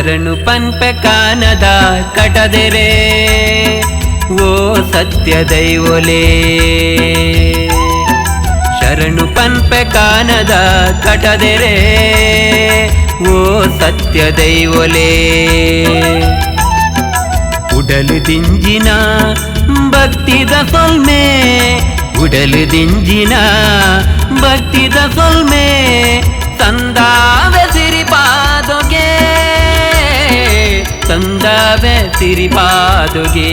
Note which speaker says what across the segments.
Speaker 1: ಶರಣು ಪನ್ಪೆ ಕಾನದ ಕಟದೆರೆ, ಓ ಸತ್ಯ ದೈವೊಲೆ. ಶರಣು ಪನ್ಪೆ ಕಾನದ ಕಟದೆರೆ, ಓ ಸತ್ಯ ದೈವೊಲೆ. ಉಡಲು ದಿಂಜಿನ ಭಕ್ತಿದ ಸೊಲ್ಮೆ, ಉಡಲು ದಿಂಜಿನ ಭಕ್ತಿದ ಸೊಲ್ಮೆ ತಂದಾವೆ ಸಿರಿಪಾದೊಗೆ ತಂದಾವೆ ತಿರಿಪಾದುಗೆ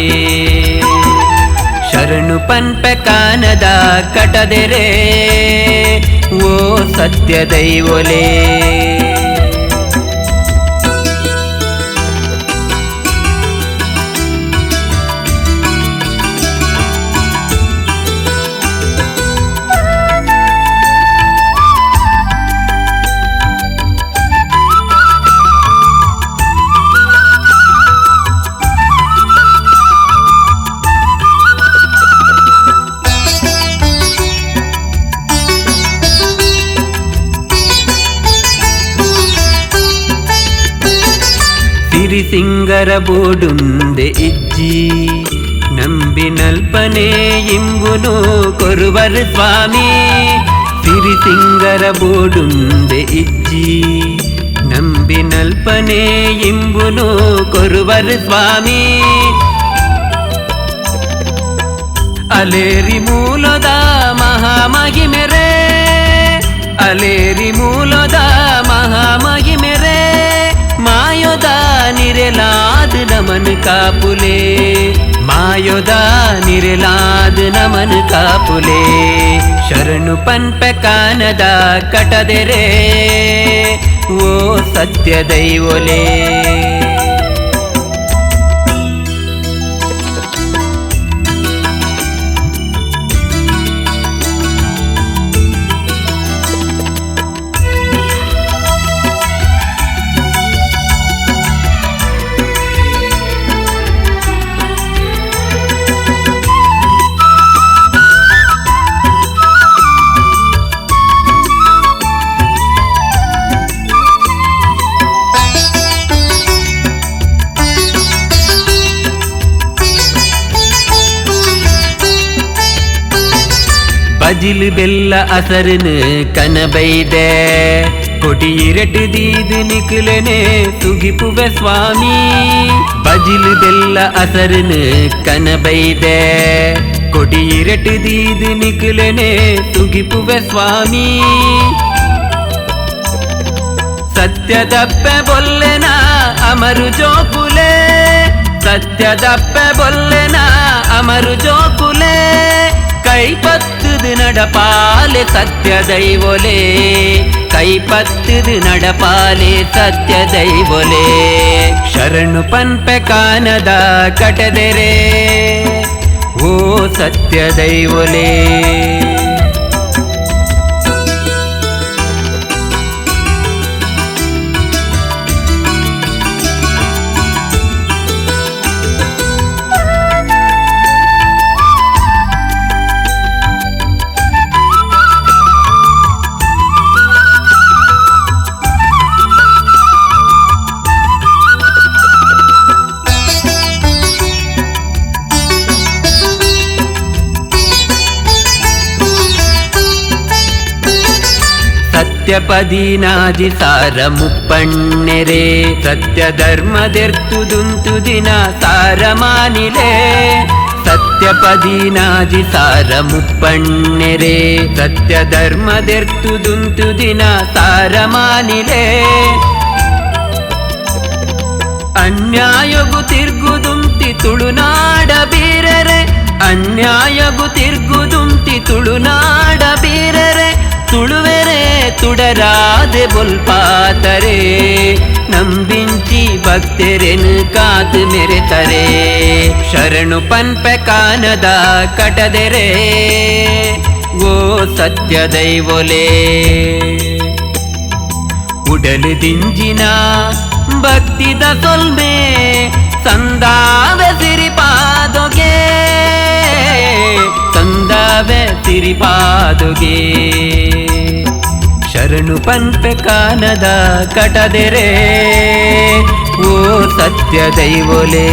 Speaker 1: ಶರಣು ಪನ್ಪ ಕಾನದ ಕಟದೆರೆ. ಓ ಸತ್ಯ ದೈವೊಲೆ ಸಿರಿಸಿಂಗರ ಬೋಡುಂದೆ ಇಜ್ಜಿ ನಂಬಿನಲ್ಪನೆ ಇಂಬುನು ಕೊರುವರು ಸ್ವಾಮಿ ಸಿರಿಸಿಂಗರ ಬೋಡುಂದೆ ಇಜ್ಜಿ ನಂಬಿನಲ್ಪನೆ ಇಂಬುನು ಕೊರುವರು ಸ್ವಾಮಿ ಅಲೇರಿ ಮೂಲದ ಮಹಾಮಹಿಮೆರೆ ಅಲೇರಿ ಮೂಲದ ನಿರೆಲಾದ ನಮನ ಕಾಪುಲೆ. ಮಾಯೋದ ನಿರೆಲಾದ ನಮನ ಕಾಪುಲೆ. ಶರಣು ಪನ್ಪೆ ಕಾನದ ಕಟದೆರೆ. ಓ ಸತ್ಯ ಅಜಿಲು ಬೆಲ್ಲ ಅಸರನು ಕನಬೈದೆ ಕೊಡಿ ಇರಟು ದೀದು ನಿಕುಲನೆ ತುಗಿಪುವೆ ಸ್ವಾಮಿ ಬಜಿಲು ಬೆಲ್ಲ ಅಸರನು ಕನಬೈದೆ ಕೊಡಿ ಇರಟು ದೀದು ನಿಕುಲನೆ ತುಗಿಪುವೆ ಸ್ವಾಮಿ ಸತ್ಯದಪ್ಪೆ ಬೊಲ್ಲೆನ ಅಮರು ಜೋಕುಲೆ ಸತ್ಯದಪ್ಪೆ ಬೊಲ್ಲೆನ ಅಮರು ಜೋಕುಲೆ ಕೈಪತ್ತದು ನಡಪಾಲೆ ಸತ್ಯ ದೈವೊಲೆ. ಕೈಪತ್ತದು ನಡಪಾಲೆ ಸತ್ಯ ದೈವೊಲೆ. ಶರಣು ಪನ್ಪೆ ಕಾನದ ಕಟದೆರೆ. ಓ ಸತ್ಯ ದೈವೊಲೆ. ಸತ್ಯಪದೀನಾಜಿ ಸಾರ ಮುಪ್ಪಣ್ಣೆರೆ ಸತ್ಯ ಧರ್ಮದೆರ್ತುದುಂತು ದಿನ ಸಾರ ಮಾನಿಲೆ. ಸತ್ಯಪದೀನಾದಿ ಸಾರ ಮುಪ್ಪಣ್ಣೆರೆ ಸತ್ಯ ಧರ್ಮದೆರ್ತುದುಂತು ದಿನ ಸಾರ ಮಾನಿಲೆ. ಅನ್ಯಾಯಗು ತಿರ್ಗುದುಂತಿ ತುಳುನಾಡ ಬೀರರೆ ಅನ್ಯಾಯಗು ತಿರ್ಗುದುಂತಿ ತುಳುನಾಡ ಬೀರರೆ ತುಳುವೆರೆ ನಂಬಿಂಚಿ ಭಕ್ತೆರೆನು ಕಾತು ಮೆರೆತರೆ. ಶರಣು ಪನ್ಪೆ ಕಾನದ ಕಟದೆರೆ, ಓ ಸತ್ಯ ದೈವೊಲೆ. ಉಡಲು ದಿಂಜಿನ ಭಕ್ತಿದ ಸೊಲ್ಮೆ ಸಂದಾವೆ ಸಿರಿಪಾದೊಗೆ ಸಂದಾವೆ ಸಿರಿಪಾದೊಗೆ ಶರಣು ಪಂಪೆ ಕಾನದ ಕಟದೆರೆ ಓ ಸತ್ಯ ದೈವೋಲೆ.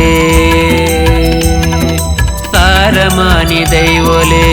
Speaker 1: ಸಾರಮಾನಿ ದೈವೋಲೆ.